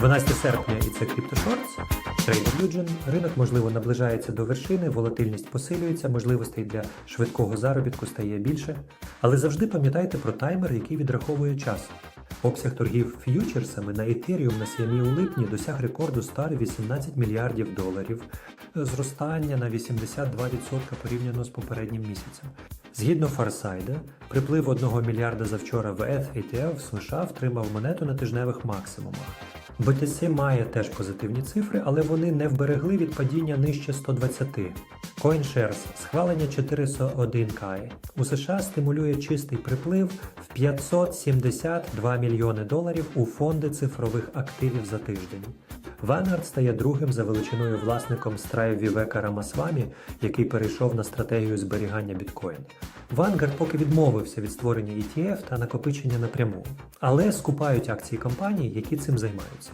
12 серпня і це CryptoShorts. Trader Lugen. Ринок, можливо, наближається до вершини, волатильність посилюється, можливостей для швидкого заробітку стає більше. Але завжди пам'ятайте про таймер, який відраховує час. Обсяг торгів ф'ючерсами на Ethereum на сім'ї у липні досяг рекорду стари 18 мільярдів доларів, зростання на 82% порівняно з попереднім місяцем. Згідно Фарсайда, приплив 1 мільярда завчора в ETH в США втримав монету на тижневих максимумах. BTC має теж позитивні цифри, але вони не вберегли від падіння нижче 120. CoinShares схвалення 401К. у США стимулює чистий приплив в 572 мільйони доларів у фонди цифрових активів за тиждень. Vanguard стає другим за величиною власником Strive Вівека Рамасвамі, який перейшов на стратегію зберігання біткоін. Vanguard поки відмовився від створення ETF та накопичення напряму, але скупають акції компаній, які цим займаються.